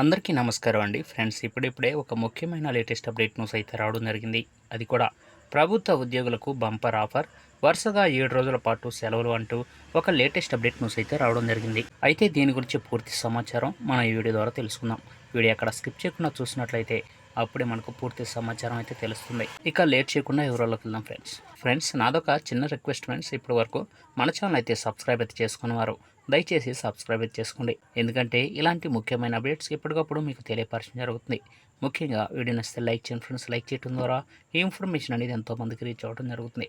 అందరికీ నమస్కారం అండి. ఫ్రెండ్స్ ఇప్పుడిప్పుడే ఒక ముఖ్యమైన లేటెస్ట్ అప్డేట్ న్యూస్ అయితే రావడం జరిగింది. అది కూడా ప్రభుత్వ ఉద్యోగులకు బంపర్ ఆఫర్. వరుసగా ఏడు రోజుల పాటు సెలవులు అంటూ ఒక లేటెస్ట్ అప్డేట్ న్యూస్ అయితే రావడం జరిగింది. అయితే దీని గురించి పూర్తి సమాచారం మనం ఈ వీడియో ద్వారా తెలుసుకుందాం. వీడియో అక్కడ స్కిప్ చేయకుండా చూసినట్లయితే అప్పుడే మనకు పూర్తి సమాచారం అయితే తెలుస్తుంది. ఇక లేట్ చేయకుండా వివరాల్లోకి వెళ్దాం ఫ్రెండ్స్. ఫ్రెండ్స్ నాదొక చిన్న రిక్వెస్ట్ ఫ్రెండ్స్. ఇప్పటి వరకు మన ఛానల్ అయితే సబ్స్క్రైబ్ అయితే చేసుకున్నవారు దయచేసి సబ్స్క్రైబ్ చేసుకోండి. ఎందుకంటే ఇలాంటి ముఖ్యమైన అప్డేట్స్ ఎప్పటికప్పుడు మీకు తెలియపరచడం జరుగుతుంది. ముఖ్యంగా వీడియో నచ్చితే లైక్ చేయండి ఫ్రెండ్స్. లైక్ చేయడం ద్వారా ఈ ఇన్ఫర్మేషన్ అనేది ఎంతో మందికి రీచ్ అవ్వడం జరుగుతుంది.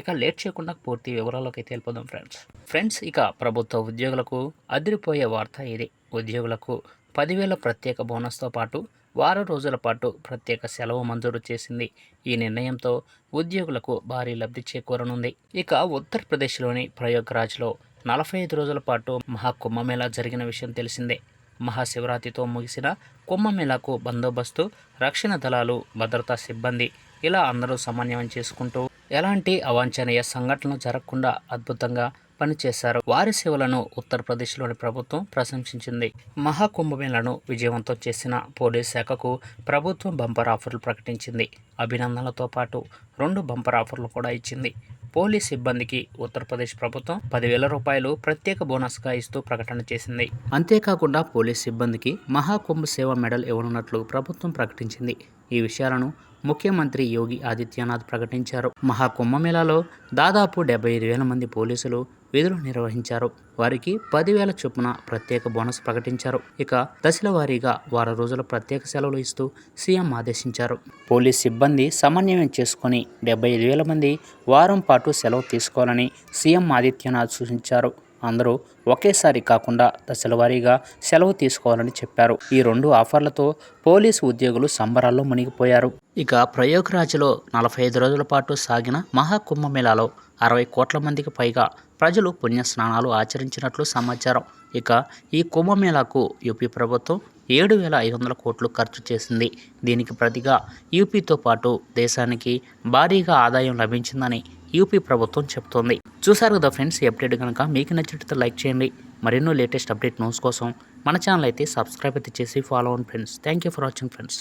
ఇక లేట్ చేయకుండా పూర్తి వివరాల్లోకి తెలిపోదాం ఫ్రెండ్స్. ఫ్రెండ్స్ ఇక ప్రభుత్వ ఉద్యోగులకు అదిరిపోయే వార్త ఇది. ఉద్యోగులకు పదివేల ప్రత్యేక బోనస్తో పాటు వారం రోజుల పాటు ప్రత్యేక సెలవు మంజూరు చేసింది. ఈ నిర్ణయంతో ఉద్యోగులకు భారీ లబ్ధి చేకూరనుంది. ఇక ఉత్తరప్రదేశ్లోని ప్రయోగరాజ్లో నలభై ఐదు రోజుల పాటు మహాకుంభమేళా జరిగిన విషయం తెలిసిందే. మహాశివరాత్రితో ముగిసిన కుంభమేళాకు బందోబస్తు రక్షణ దళాలు భద్రతా సిబ్బంది ఇలా అందరూ సమన్వయం చేసుకుంటూ ఎలాంటి అవాంఛనీయ సంఘటనలు జరగకుండా అద్భుతంగా పనిచేశారు వారి సేవలను ఉత్తరప్రదేశ్లోని ప్రభుత్వం ప్రశంసించింది. మహాకుంభమేళను విజయవంతం చేసిన పోలీస్ శాఖకు ప్రభుత్వం బంపర్ ఆఫర్లు ప్రకటించింది. అభినందనలతో పాటు రెండు బంపర్ ఆఫర్లు కూడా ఇచ్చింది. పోలీస్ సిబ్బందికి ఉత్తరప్రదేశ్ ప్రభుత్వం పదివేల రూపాయలు ప్రత్యేక బోనస్గా ఇస్తూ ప్రకటన చేసింది. అంతేకాకుండా పోలీస్ సిబ్బందికి మహాకుంభ సేవ మెడల్ ఇవ్వనున్నట్లు ప్రభుత్వం ప్రకటించింది. ఈ విషయాలను ముఖ్యమంత్రి యోగి ఆదిత్యనాథ్ ప్రకటించారు. మహాకుంభమేళాలో దాదాపు డెబ్బై ఐదు వేల మంది పోలీసులు విధులు నిర్వహించారు. వారికి పదివేల చొప్పున ప్రత్యేక బోనస్ ప్రకటించారు. ఇక దశల వారీగా వారం రోజుల ప్రత్యేక సెలవులు ఇస్తూ సీఎం ఆదేశించారు. పోలీస్ సిబ్బంది సమన్వయం చేసుకుని డెబ్బై ఐదు వేల మంది వారం పాటు సెలవు తీసుకోవాలని సీఎం ఆదిత్యనాథ్ సూచించారు. అందరూ ఒకేసారి కాకుండా దశలవారీగా సెలవు తీసుకోవాలని చెప్పారు. ఈ రెండు ఆఫర్లతో పోలీసు ఉద్యోగులు సంబరాల్లో మునిగిపోయారు. ఇక ప్రయోగరాజ్లో నలభై ఐదు రోజుల పాటు సాగిన మహాకుంభమేళాలో అరవై కోట్ల మందికి పైగా ప్రజలు పుణ్య స్నానాలు ఆచరించినట్లు సమాచారం. ఇక ఈ కుంభమేళాకు యూపీ ప్రభుత్వం ఏడు వేల ఐదు వందల కోట్లు ఖర్చు చేసింది. దీనికి ప్రతిగా యూపీతో పాటు దేశానికి భారీగా ఆదాయం లభించిందని యూపీ ప్రభుత్వం చెబుతోంది చూసారు కదా ఫ్రెండ్స్ ఈ అప్డేట్ కనుక మీకు నచ్చినట్లయితే లైక్ చేయండి. మరెన్నో లేటెస్ట్ అప్డేట్ న్యూస్ కోసం మన ఛానల్ అయితే సబ్స్క్రైబ్ అయితే చేసి ఫాలో అవ్వండి friends. Thank you for watching friends